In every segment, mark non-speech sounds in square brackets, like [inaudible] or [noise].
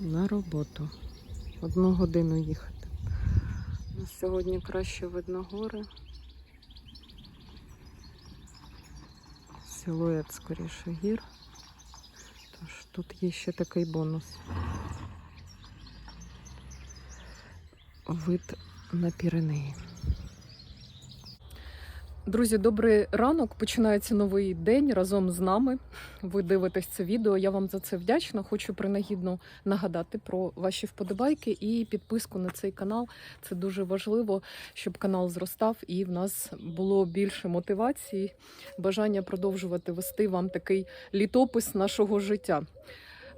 на роботу. Одну годину їхати. У нас сьогодні краще видно гори. Силует скоріше гір. Тож тут є ще такий бонус. Вид на Піренеї. Друзі, добрий ранок. Починається новий день разом з нами. Ви дивитесь це відео. Я вам за це вдячна. Хочу принагідно нагадати про ваші вподобайки і підписку на цей канал. Це дуже важливо, щоб канал зростав і в нас було більше мотивації, бажання продовжувати вести вам такий літопис нашого життя.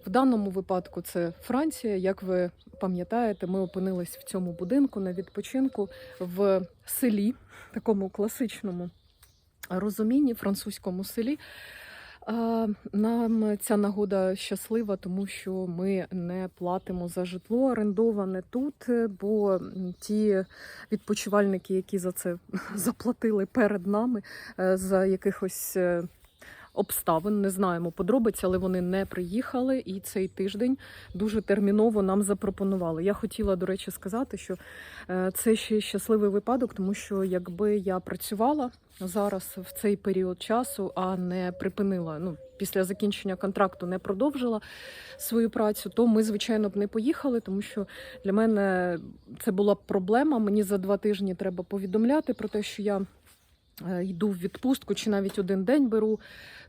В даному випадку це Франція. Як ви пам'ятаєте, ми опинились в цьому будинку на відпочинку в селі, такому класичному розумінні, французькому селі. Нам ця нагода щаслива, тому що ми не платимо за житло орендоване тут, бо ті відпочивальники, які за це [laughs] заплатили перед нами, е, за якихось е, обставин, не знаємо подробиць, але вони не приїхали. І цей тиждень дуже терміново нам запропонували. Я хотіла, до речі, сказати, що е, це ще щасливий випадок, тому що якби я працювала зараз в цей період часу, а не припинила, ну після закінчення контракту не продовжила свою працю, то ми, звичайно, б не поїхали, тому що для мене це була проблема. Мені за два тижні треба повідомляти про те, що я. Е, Йду в відпустку чи навіть один день беру.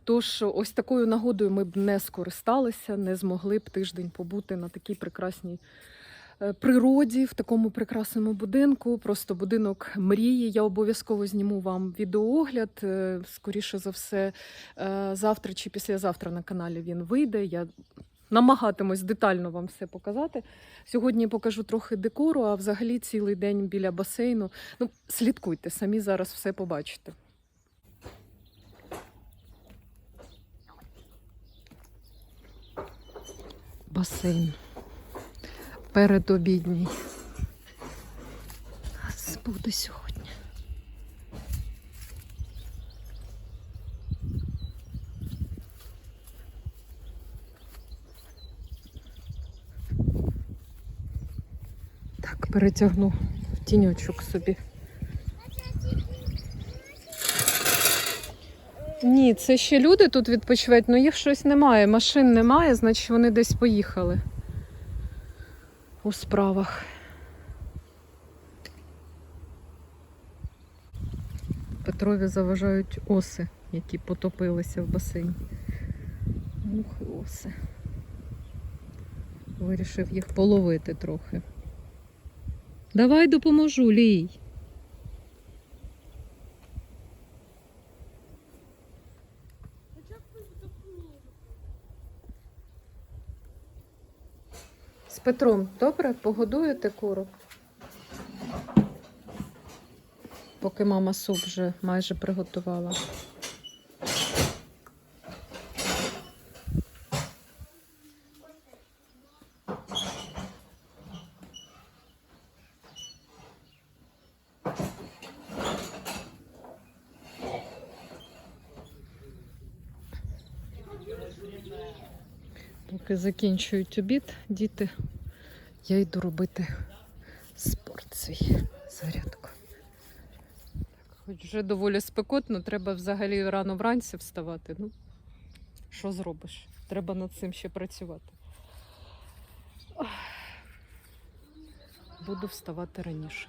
Тож ось такою нагодою ми б не скористалися, не змогли б тиждень побути на такій прекрасній е, природі, в такому прекрасному будинку. Просто будинок мрії. Я обов'язково зніму вам відеоогляд. Е, Скоріше за все, завтра чи післязавтра на каналі він вийде. Я намагатимусь детально вам все показати. Сьогодні покажу трохи декору, а взагалі цілий день біля басейну. Ну, слідкуйте, самі зараз все побачите. Басейн. Передобідній. Буде сьогодні. Так, перетягну в тіньочок собі. Ні, це ще люди тут відпочивають, але їх щось немає. Машин немає, значить вони десь поїхали у справах. Петрові заважають оси, які потопилися в басейні. Мухи оси. Вирішив їх половити трохи. Давай допоможу, Лій. З Петром, добре? Погодуєте курок? Поки мама суп вже майже приготувала. Поки закінчують обід, діти, я йду робити спорт свій зарядку. Хоч вже доволі спекотно, треба взагалі рано вранці вставати. Ну, що зробиш? Треба над цим ще працювати. Буду вставати раніше.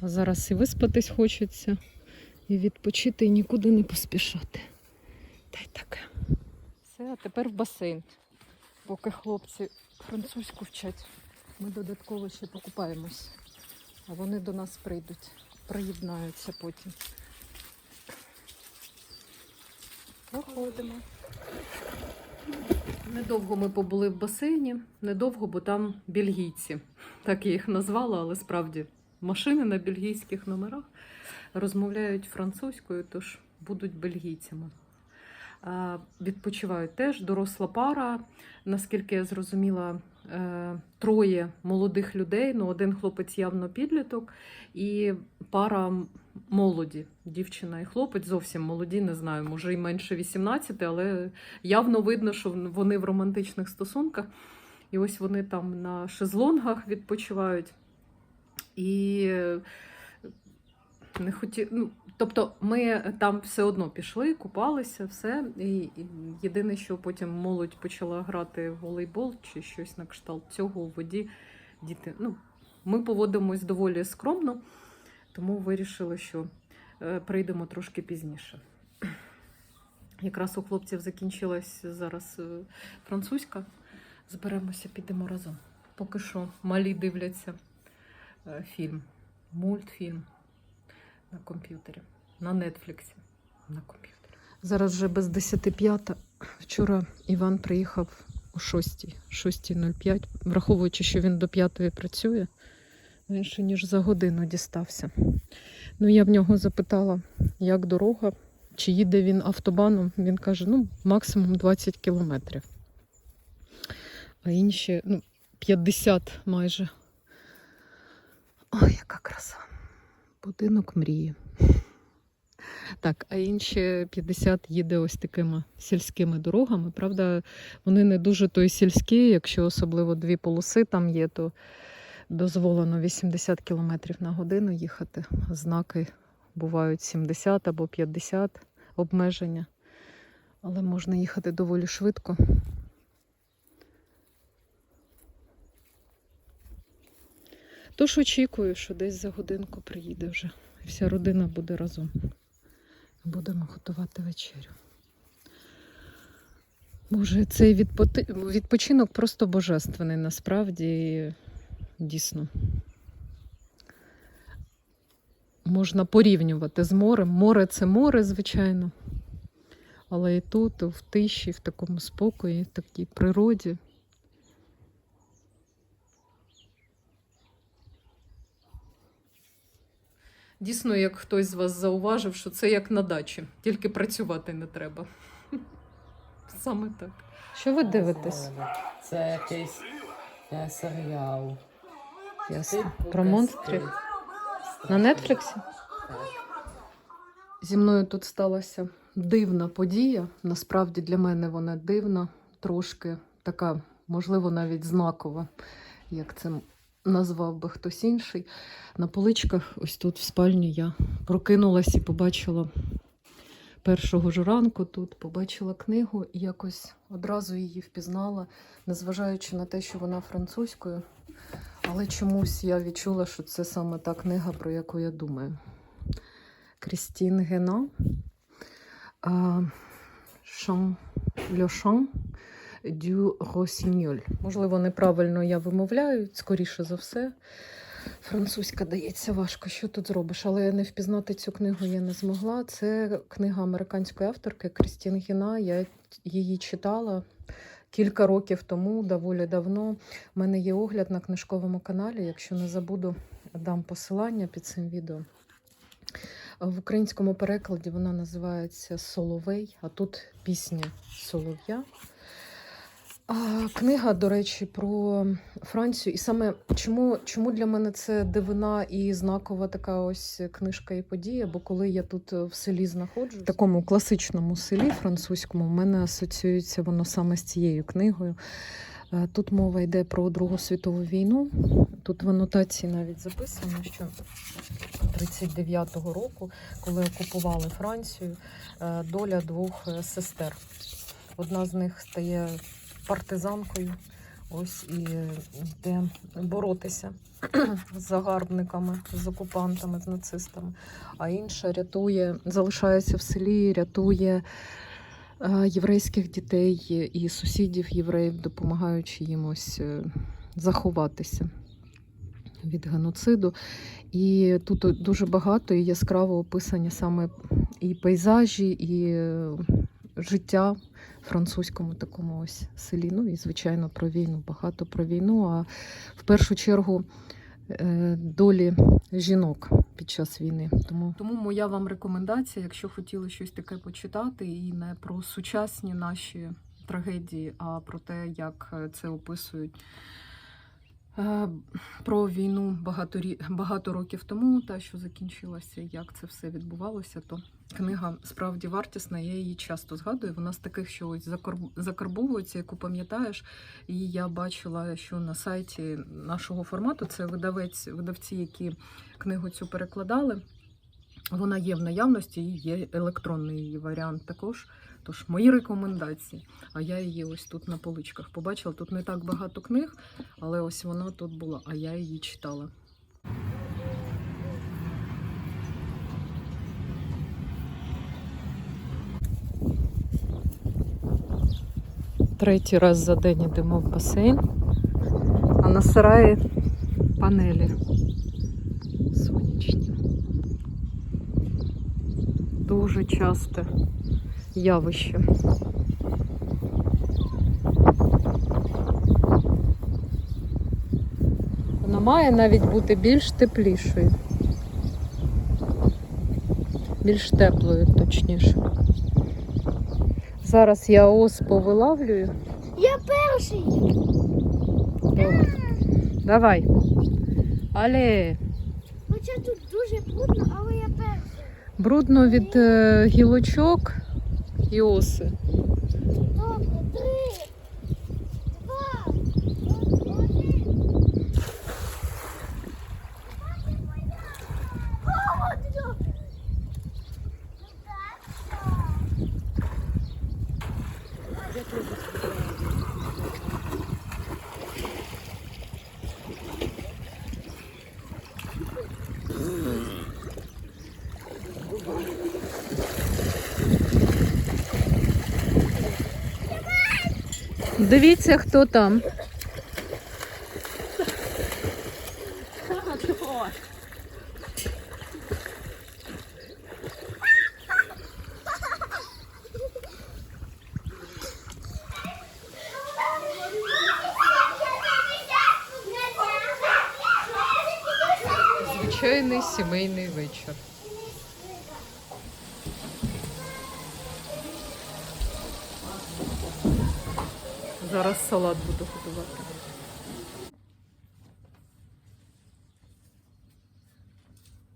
А зараз і виспатись хочеться, і відпочити, і нікуди не поспішати. Та й таке. Все, а тепер в басейн. Поки хлопці французьку вчать, ми додатково ще покупаємось. А вони до нас прийдуть, приєднаються потім. Проходимо. Недовго ми побули в басейні, недовго, бо там бельгійці. Так я їх назвала, але справді машини на бельгійських номерах розмовляють французькою, тож будуть бельгійцями. А, Відпочивають теж доросла пара. Наскільки я зрозуміла, е, троє молодих людей. Ну, один хлопець явно підліток, і пара молоді, дівчина і хлопець, зовсім молоді, не знаю, може і менше 18, але явно видно, що вони в романтичних стосунках. І ось вони там на шезлонгах відпочивають. І е, не хоті... ну, тобто ми там все одно пішли, купалися, все. І, і єдине, що потім молодь почала грати в волейбол чи щось на кшталт цього у воді. Діти, ну, ми поводимось доволі скромно, тому вирішили, що е, прийдемо трошки пізніше. Якраз у хлопців закінчилась зараз е, французька. Зберемося, підемо разом. Поки що малі дивляться е, фільм, мультфільм на комп'ютері, на Нетфліксі. На комп'ютері. Зараз вже без 10.05. Вчора Іван приїхав о 6, 6.05, враховуючи, що він до 5 працює, менше ніж за годину дістався. Ну, я в нього запитала, як дорога, чи їде він автобаном. Він каже, ну, максимум 20 кілометрів. А інші, ну, 50 майже. Ой, яка краса. Будинок мрії. Так, а інші 50 їде ось такими сільськими дорогами. Правда, вони не дуже то сільські, якщо особливо дві полоси там є, то дозволено 80 км на годину їхати. Знаки бувають 70 або 50 обмеження. Але можна їхати доволі швидко. Тож очікую, що десь за годинку приїде вже. Вся родина буде разом. Будемо готувати вечерю. Боже, цей відпоти- відпочинок просто божественний, насправді дійсно. Можна порівнювати з морем. Море це море, звичайно. Але і тут, в тиші, в такому спокої, в такій природі. Дійсно, як хтось з вас зауважив, що це як на дачі, тільки працювати не треба. [laughs] Саме так. Що ви дивитесь? Це якийсь е, серіал. Ясно. Про монстрів. На. Нетфліксі? Зі мною тут сталася дивна подія. Насправді для мене вона дивна, трошки така, можливо, навіть знакова, як це назвав би хтось інший. На поличках, ось тут в спальні, я прокинулась і побачила першого ж ранку тут, побачила книгу і якось одразу її впізнала, незважаючи на те, що вона французькою. Але чомусь я відчула, що це саме та книга, про яку я думаю. Крістін Гена. Шан Le Chant du Можливо, неправильно я вимовляю, скоріше за все. Французька дається важко, що тут зробиш, але не впізнати цю книгу я не змогла. Це книга американської авторки Крістін Гіна. Я її читала кілька років тому, доволі давно. У мене є огляд на книжковому каналі. Якщо не забуду, дам посилання під цим відео. В українському перекладі вона називається Соловей, а тут пісня Солов'я. Книга, до речі, про Францію. І саме чому, чому для мене це дивина і знакова така ось книжка і подія? Бо коли я тут в селі знаходжусь, в такому класичному селі французькому, в мене асоціюється воно саме з цією книгою. Е, Тут мова йде про Другу світову війну. Тут в анотації навіть записано, що 39-го року, коли окупували Францію, е, доля двох е, сестер. Одна з них стає партизанкою, ось і йде боротися з загарбниками, з окупантами, з нацистами. А інша рятує, залишається в селі, рятує е, єврейських дітей і сусідів євреїв, допомагаючи їм ось е, заховатися від геноциду. І тут дуже багато і яскраво описані саме і пейзажі, і життя французькому такому ось селі. Ну і, звичайно, про війну. Багато про війну. А в першу чергу е, долі жінок під час війни. Тому, Тому моя вам рекомендація, якщо хотіли щось таке почитати, і не про сучасні наші трагедії, а про те, як е, це описують е, про війну багато, рі- багато років тому, та що закінчилася, як це все відбувалося, то книга справді вартісна. Я її часто згадую. Вона з таких, що ось закарб- закарбовується, яку пам'ятаєш. І я бачила, що на сайті нашого формату це видавець, видавці, які книгу цю перекладали. Вона є в наявності, і є електронний її варіант також. Тож мої рекомендації. А я її ось тут на поличках побачила. Тут не так багато книг, але ось вона тут була, а я її читала. Третій раз за день йдемо в басейн, а на сараї панелі сонячні. Дуже часте явище. Вона має навіть бути більш теплішою. Більш теплою, точніше. Зараз я ос повилавлюю. Я перший. Добре. Давай. Але Хоча тут дуже брудно, але я перший. брудно від е, гілочок і оси. Добре, три, два, один. Холодно. Дивіться, хто там. Звичайний сімейний вечір. Зараз салат буду готувати.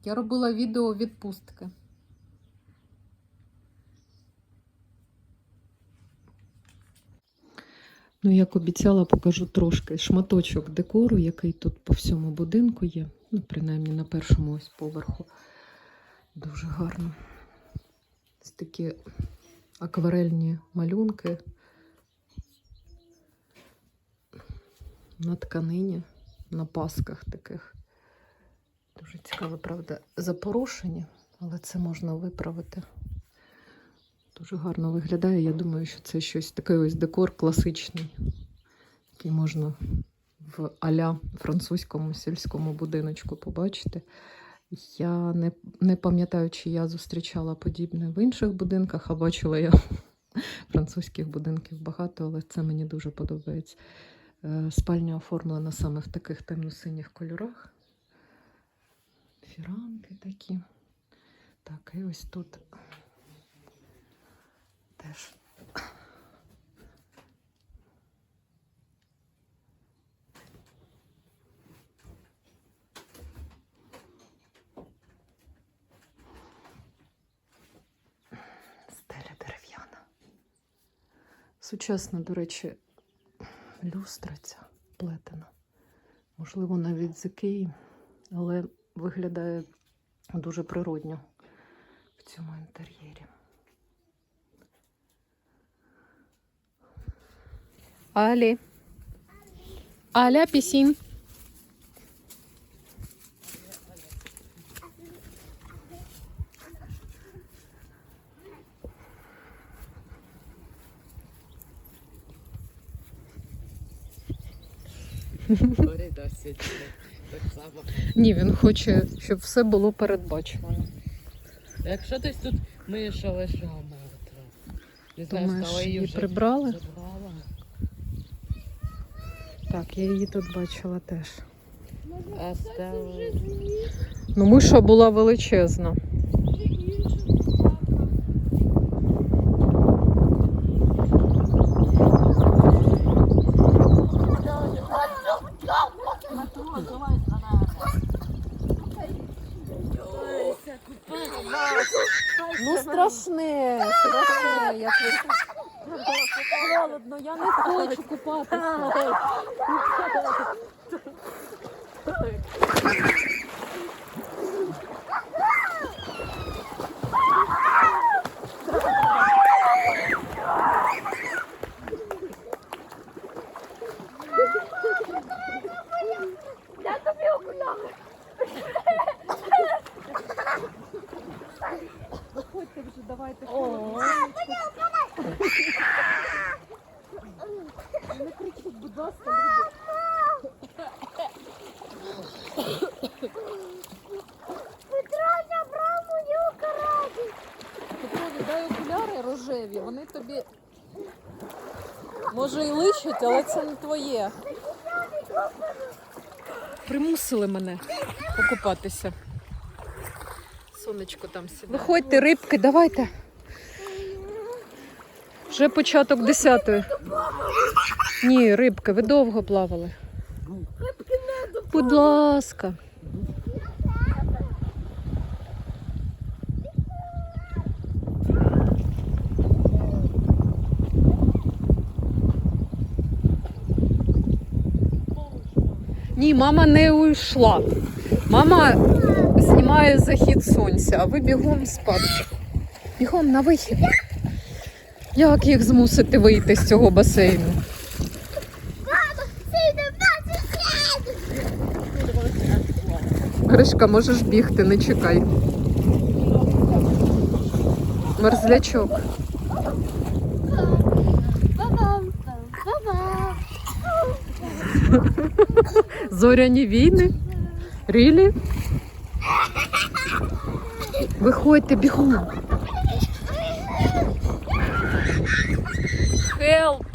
Я робила відео відпустки. Ну, як обіцяла, покажу трошки шматочок декору, який тут по всьому будинку є. Ну, принаймні на першому ось поверху. Дуже гарно. Ось такі акварельні малюнки на тканині, на пасках таких. Дуже цікаво, правда, запорошені, але це можна виправити. Дуже гарно виглядає. Я думаю, що це щось такий ось декор класичний, який можна в аля французькому сільському будиночку побачити. Я не, не пам'ятаю, чи я зустрічала подібне в інших будинках, а бачила я [laughs] французьких будинків багато, але це мені дуже подобається. Е, Спальня оформлена саме в таких темно-синіх кольорах. Фіранки такі. Так, і ось тут теж. Сучасна, до речі, люстра ця плетена. Можливо, навіть з Ікеї, але виглядає дуже природньо в цьому інтер'єрі. Алі. Аля пісін. Ні, він хоче, щоб все було передбачувано. Якщо десь тут миша лежала мертва. Не знаю, Думаєш, стала її вже прибрали? забрала. Так, я її тут бачила теж. Ну, миша була величезна. Страшне, страшне, Я. Холодно, я не хочу купатися. Я тобі окуляри. Виходьте вже, давайте. Не кричіть, будь ласка, люди. Петро забрав мою карабі. Петрові, дай окуляри рожеві, вони тобі. Може і личать, але це не твоє. Примусили мене покупатися. Сонечко там сідає. Виходьте, рибки, давайте. Вже початок десятої. Ні, рибки, ви довго плавали. Будь ласка. Ні, мама не уйшла. Мама знімає захід сонця, а ви бігом спати. Бігом на вихід. Як їх змусити вийти з цього басейну? Гришка, можеш бігти, не чекай. Мерзлячок. Зоряні війни. Рілі? Виходьте бігом. Хелп!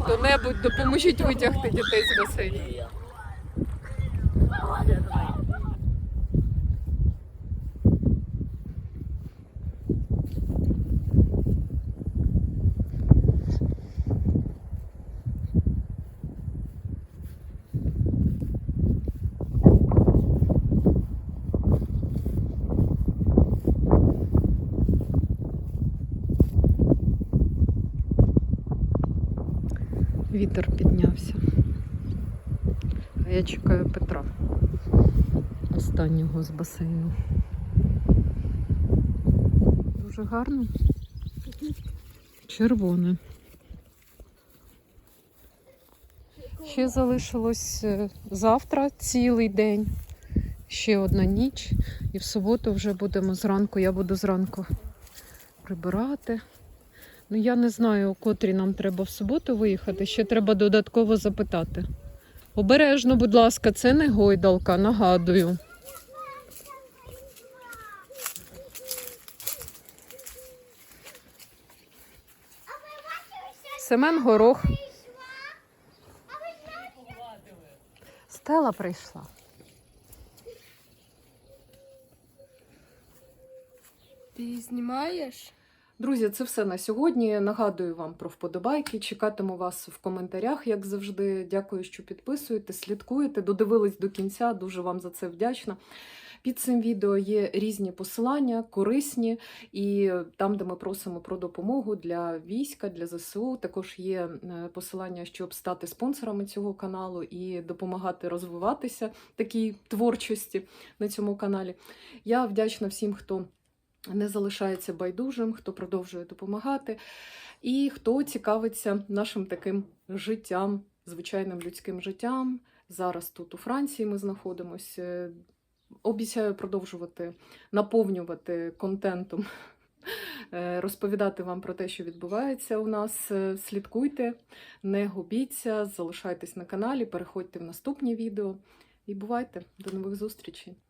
Хто-небудь допоможіть витягти дітей з басейну. Вітер піднявся. А я чекаю Петра. Останнього з басейну. Дуже гарно. Червоне. Ще залишилось е, завтра цілий день. Ще одна ніч. І в суботу вже будемо зранку. Я буду зранку прибирати. Ну, я не знаю, о котрій нам треба в суботу виїхати. Ще треба додатково запитати. Обережно, будь ласка, це не гойдалка, нагадую. Семен Горох. Стела прийшла. Ти знімаєш? Друзі, це все на сьогодні. Нагадую вам про вподобайки. Чекатиму вас в коментарях, як завжди. Дякую, що підписуєте, слідкуєте, додивились до кінця. Дуже вам за це вдячна. Під цим відео є різні посилання, корисні, і там, де ми просимо про допомогу для війська, для ЗСУ, також є е, посилання, щоб стати спонсорами цього каналу і допомагати розвиватися такій творчості на цьому каналі. Я вдячна всім, хто не залишається байдужим, хто продовжує допомагати, і хто цікавиться нашим таким життям, звичайним людським життям. Зараз тут у Франції ми знаходимося. Обіцяю продовжувати наповнювати контентом, е, розповідати вам про те, що відбувається у нас. Слідкуйте, не губіться, залишайтесь на каналі, переходьте в наступні відео і бувайте. До нових зустрічей!